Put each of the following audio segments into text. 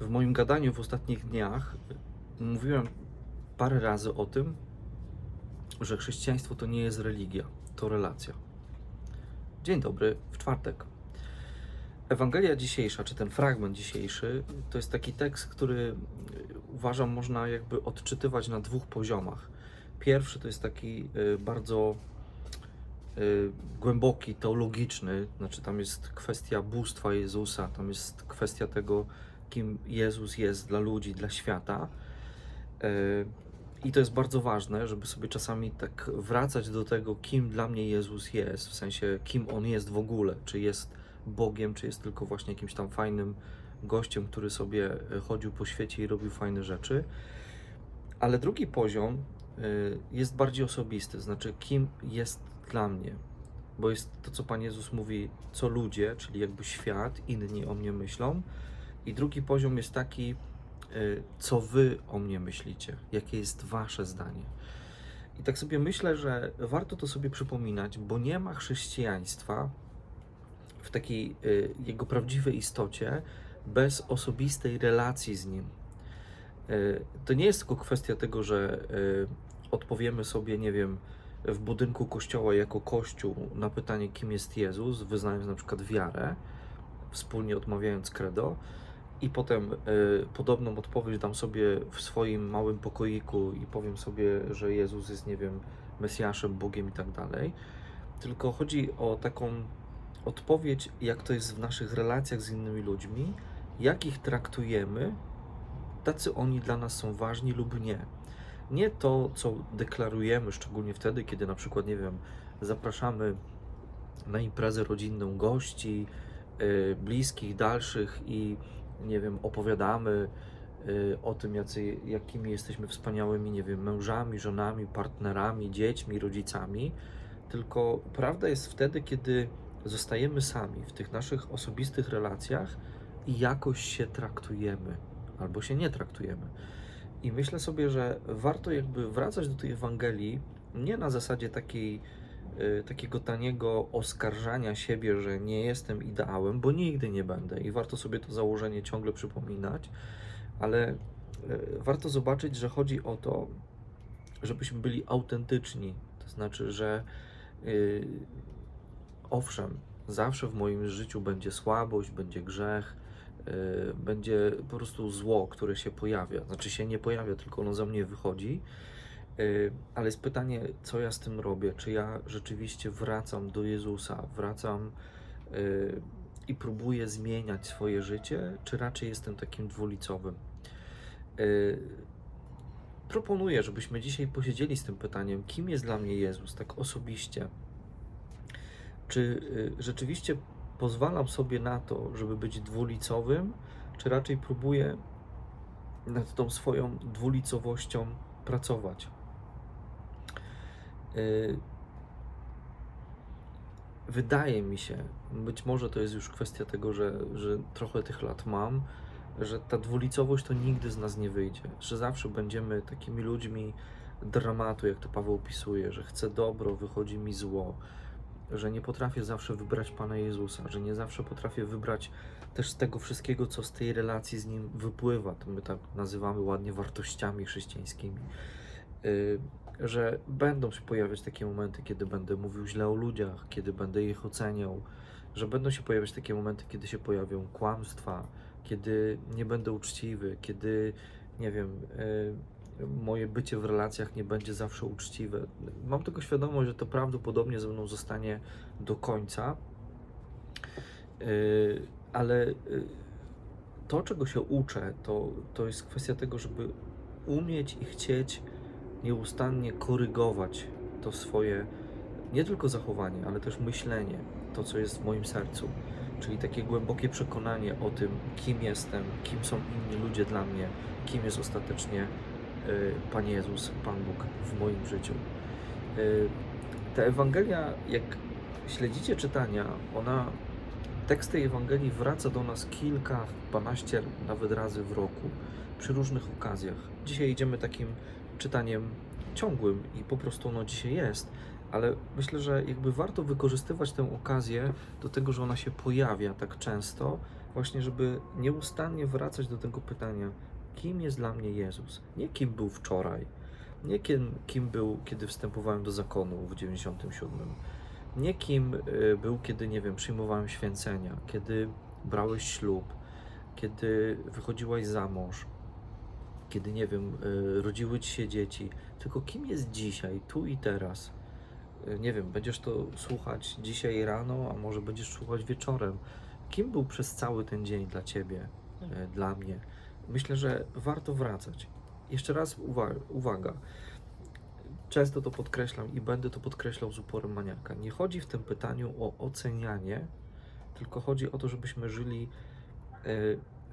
W moim gadaniu w ostatnich dniach mówiłem parę razy o tym, że chrześcijaństwo to nie jest religia, to relacja. Dzień dobry, w czwartek. Ewangelia dzisiejsza, czy ten fragment dzisiejszy, to jest taki tekst, który y, uważam można jakby odczytywać na dwóch poziomach. Pierwszy to jest taki y, bardzo y, głęboki, teologiczny, znaczy tam jest kwestia bóstwa Jezusa, tam jest kwestia tego, kim Jezus jest dla ludzi, dla świata. Y, I to jest bardzo ważne, żeby sobie czasami tak wracać do tego, kim dla mnie Jezus jest, w sensie kim On jest w ogóle, czy jest Bogiem, czy jest tylko właśnie jakimś tam fajnym gościem, który sobie y, chodził po świecie i robił fajne rzeczy. Ale drugi poziom y, jest bardziej osobisty, znaczy kim jest dla mnie. Bo jest to, co Pan Jezus mówi, co ludzie, czyli jakby świat, inni o mnie myślą. I drugi poziom jest taki, y, co Wy o mnie myślicie, jakie jest Wasze zdanie. I tak sobie myślę, że warto to sobie przypominać, bo nie ma chrześcijaństwa w takiej y, jego prawdziwej istocie bez osobistej relacji z Nim. Y, To nie jest tylko kwestia tego, że odpowiemy sobie, nie wiem, w budynku kościoła jako kościół na pytanie, kim jest Jezus, wyznając na przykład wiarę, wspólnie odmawiając credo, i potem y, podobną odpowiedź dam sobie w swoim małym pokoiku i powiem sobie, że Jezus jest, nie wiem, Mesjaszem, Bogiem i tak dalej. Tylko chodzi o taką odpowiedź, jak to jest w naszych relacjach z innymi ludźmi, jak ich traktujemy, tacy oni dla nas są ważni lub nie. Nie to, co deklarujemy, szczególnie wtedy, kiedy na przykład, nie wiem, zapraszamy na imprezę rodzinną gości, y, bliskich, dalszych i nie wiem, opowiadamy y, o tym, jacy, jakimi jesteśmy wspaniałymi, nie wiem, mężami, żonami, partnerami, dziećmi, rodzicami. Tylko prawda jest wtedy, kiedy zostajemy sami w tych naszych osobistych relacjach i jakoś się traktujemy, albo się nie traktujemy. I myślę sobie, że warto jakby wracać do tej Ewangelii nie na zasadzie takiej, takiego taniego oskarżania siebie, że nie jestem ideałem, bo nigdy nie będę i warto sobie to założenie ciągle przypominać, ale y, warto zobaczyć, że chodzi o to, żebyśmy byli autentyczni. To znaczy, że y, owszem, zawsze w moim życiu będzie słabość, będzie grzech, y, będzie po prostu zło, które się pojawia. Znaczy się nie pojawia, tylko ono za mnie wychodzi. Y, Ale jest pytanie, co ja z tym robię? Czy ja rzeczywiście wracam do Jezusa, wracam y, i próbuję zmieniać swoje życie, czy raczej jestem takim dwulicowym? Y, Proponuję, żebyśmy dzisiaj posiedzieli z tym pytaniem, kim jest dla mnie Jezus, tak osobiście. Czy rzeczywiście pozwalam sobie na to, żeby być dwulicowym, czy raczej próbuję nad tą swoją dwulicowością pracować? Y, Wydaje mi się, być może to jest już kwestia tego, że, że trochę tych lat mam, że ta dwulicowość to nigdy z nas nie wyjdzie, że zawsze będziemy takimi ludźmi dramatu, jak to Paweł opisuje, że chcę dobro, wychodzi mi zło, że nie potrafię zawsze wybrać Pana Jezusa, że nie zawsze potrafię wybrać też z tego wszystkiego, co z tej relacji z Nim wypływa, to my tak nazywamy ładnie wartościami chrześcijańskimi, Y, że będą się pojawiać takie momenty, kiedy będę mówił źle o ludziach, kiedy będę ich oceniał, że będą się pojawiać takie momenty, kiedy się pojawią kłamstwa, kiedy nie będę uczciwy, kiedy, nie wiem, y, moje bycie w relacjach nie będzie zawsze uczciwe. Mam tylko świadomość, że to prawdopodobnie ze mną zostanie do końca, Y, ale y, to, czego się uczę, to, to jest kwestia tego, żeby umieć i chcieć nieustannie korygować to swoje nie tylko zachowanie, ale też myślenie, to co jest w moim sercu, czyli takie głębokie przekonanie o tym, kim jestem, kim są inni ludzie dla mnie, kim jest ostatecznie y, Pan Jezus, Pan Bóg w moim życiu. Y, Ta Ewangelia, jak śledzicie czytania, ona, tekst tej Ewangelii wraca do nas kilka, dwanaście nawet razy w roku, przy różnych okazjach. Dzisiaj idziemy takim czytaniem ciągłym i po prostu ono dzisiaj jest, ale myślę, że jakby warto wykorzystywać tę okazję do tego, że ona się pojawia tak często, właśnie, żeby nieustannie wracać do tego pytania, kim jest dla mnie Jezus? Nie kim był wczoraj, nie kim, kim był, kiedy wstępowałem do zakonu w 97. Nie kim y, był, kiedy, nie wiem, przyjmowałem święcenia, kiedy brałeś ślub, kiedy wychodziłaś za mąż, kiedy, nie wiem, y, rodziły ci się dzieci, tylko kim jest dzisiaj, tu i teraz. Y, Nie wiem, będziesz to słuchać dzisiaj rano, a może będziesz słuchać wieczorem. Kim był przez cały ten dzień dla ciebie, y, dla mnie? Myślę, że warto wracać. Jeszcze raz uwa- uwaga. Często to podkreślam i będę to podkreślał z uporem maniaka. Nie chodzi w tym pytaniu o ocenianie, tylko chodzi o to, żebyśmy żyli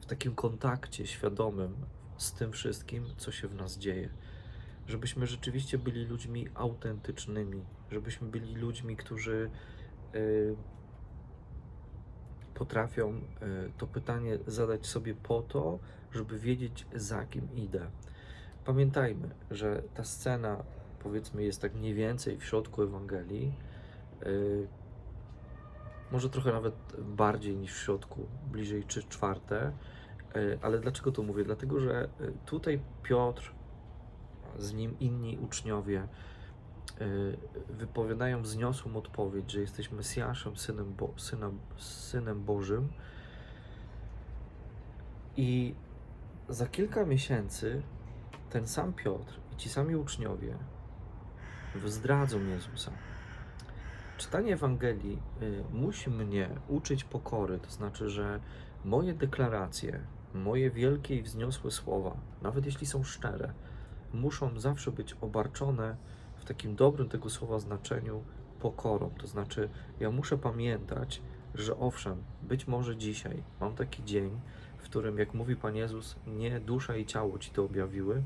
w takim kontakcie świadomym z tym wszystkim, co się w nas dzieje. Żebyśmy rzeczywiście byli ludźmi autentycznymi, żebyśmy byli ludźmi, którzy y, potrafią y, to pytanie zadać sobie po to, żeby wiedzieć, za kim idę. Pamiętajmy, że ta scena, powiedzmy, jest tak mniej więcej w środku Ewangelii. y, może trochę nawet bardziej niż w środku, bliżej trzy czwarte. Y, Ale dlaczego to mówię? Dlatego, że y, tutaj Piotr, z nim inni uczniowie, y, wypowiadają wzniosłą odpowiedź, że jesteś Mesjaszem, synem, Bo- synem, Bożym. I za kilka miesięcy ten sam Piotr i ci sami uczniowie zdradzą Jezusa. Czytanie Ewangelii musi mnie uczyć pokory, to znaczy, że moje deklaracje, moje wielkie i wzniosłe słowa, nawet jeśli są szczere, muszą zawsze być obarczone w takim dobrym tego słowa znaczeniu pokorą. To znaczy, ja muszę pamiętać, że owszem, być może dzisiaj mam taki dzień, w którym, jak mówi Pan Jezus, nie dusza i ciało ci to objawiły,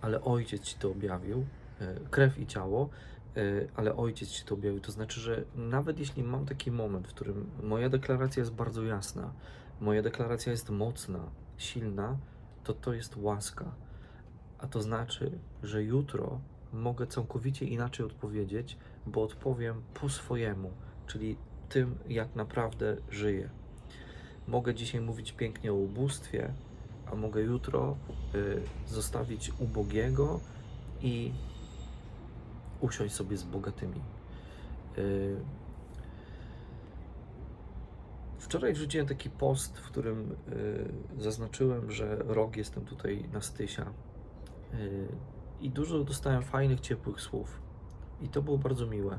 ale Ojciec ci to objawił, e, krew i ciało, e, ale Ojciec ci to objawił. To znaczy, że nawet jeśli mam taki moment, w którym moja deklaracja jest bardzo jasna, moja deklaracja jest mocna, silna, to to jest łaska. A to znaczy, że jutro mogę całkowicie inaczej odpowiedzieć, bo odpowiem po swojemu, czyli tym, jak naprawdę żyję. Mogę dzisiaj mówić pięknie o ubóstwie, a mogę jutro y, zostawić ubogiego i usiąść sobie z bogatymi. Y, Wczoraj wrzuciłem taki post, w którym y, zaznaczyłem, że rok jestem tutaj na Stysia. Y, I dużo dostałem fajnych, ciepłych słów. I to było bardzo miłe.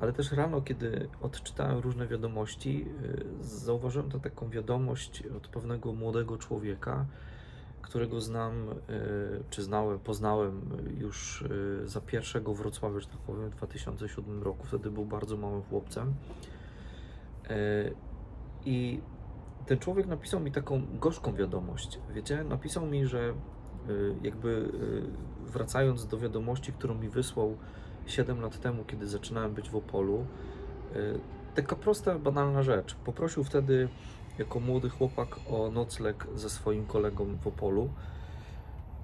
Ale też rano, kiedy odczytałem różne wiadomości, y, zauważyłem tę taką wiadomość od pewnego młodego człowieka, którego znam, czy znałem, poznałem już za pierwszego Wrocławia, że tak powiem, w 2007 roku. Wtedy był bardzo małym chłopcem. I ten człowiek napisał mi taką gorzką wiadomość. Wiecie, napisał mi, że y, jakby y, wracając do wiadomości, którą mi wysłał 7 lat temu, kiedy zaczynałem być w Opolu, y, taka prosta, banalna rzecz. Poprosił wtedy jako młody chłopak o nocleg ze swoim kolegą w Opolu.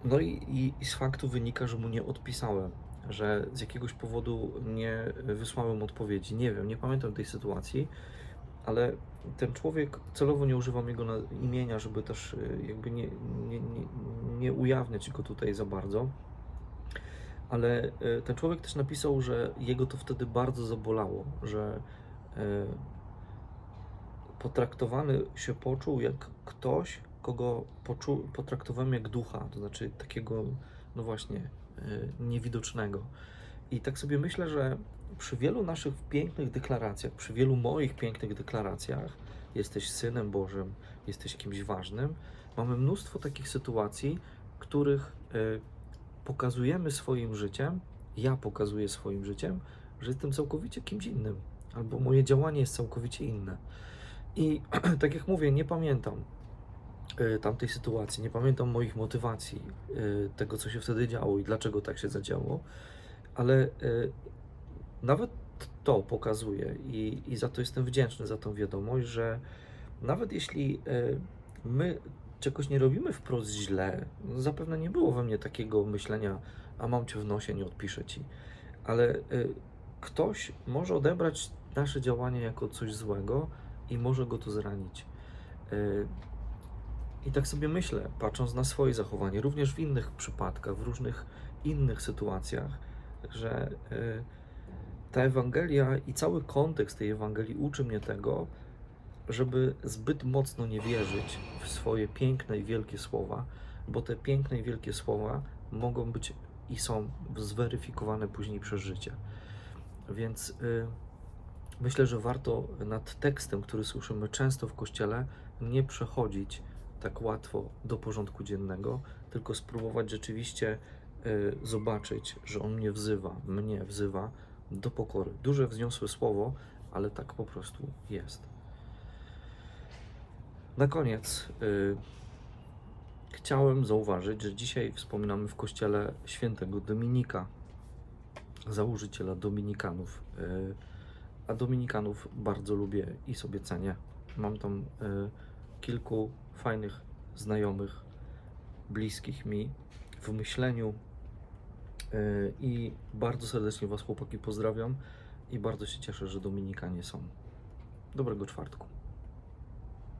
No i, i, i z faktu wynika, że mu nie odpisałem, że z jakiegoś powodu nie wysłałem odpowiedzi. Nie wiem, nie pamiętam tej sytuacji, ale ten człowiek, celowo nie używam jego imienia, żeby też y, jakby nie, nie, nie, nie ujawniać go tutaj za bardzo, ale y, ten człowiek też napisał, że jego to wtedy bardzo zabolało, że y, potraktowany się poczuł jak ktoś, kogo poczuł, potraktowałem jak ducha, to znaczy takiego, no właśnie, niewidocznego. I tak sobie myślę, że przy wielu naszych pięknych deklaracjach, przy wielu moich pięknych deklaracjach, jesteś synem Bożym, jesteś kimś ważnym, mamy mnóstwo takich sytuacji, których y, pokazujemy swoim życiem, ja pokazuję swoim życiem, że jestem całkowicie kimś innym, albo moje działanie jest całkowicie inne. I tak jak mówię, nie pamiętam y, tamtej sytuacji, nie pamiętam moich motywacji, y, tego co się wtedy działo i dlaczego tak się zadziało, ale nawet to pokazuje i, i za to jestem wdzięczny za tą wiadomość, że nawet jeśli y, my czegoś nie robimy wprost źle, no zapewne nie było we mnie takiego myślenia, a mam cię w nosie, nie odpiszę ci, ale y, ktoś może odebrać nasze działanie jako coś złego i może go to zranić. Y, I tak sobie myślę, patrząc na swoje zachowanie, również w innych przypadkach, w różnych innych sytuacjach, że ta Ewangelia i cały kontekst tej Ewangelii uczy mnie tego, żeby zbyt mocno nie wierzyć w swoje piękne i wielkie słowa, bo te piękne i wielkie słowa mogą być i są zweryfikowane później przez życie. Więc y, myślę, że warto nad tekstem, który słyszymy często w kościele, nie przechodzić tak łatwo do porządku dziennego, tylko spróbować rzeczywiście y, zobaczyć, że on mnie wzywa, mnie wzywa do pokory. Duże, wzniosłe słowo, ale tak po prostu jest. Na koniec y, chciałem zauważyć, że dzisiaj wspominamy w kościele świętego Dominika, założyciela Dominikanów. Y, a Dominikanów bardzo lubię i sobie cenię. Mam tam y, kilku fajnych znajomych, bliskich mi w myśleniu i bardzo serdecznie Was chłopaki pozdrawiam i bardzo się cieszę, że Dominikanie są. Dobrego czwartku.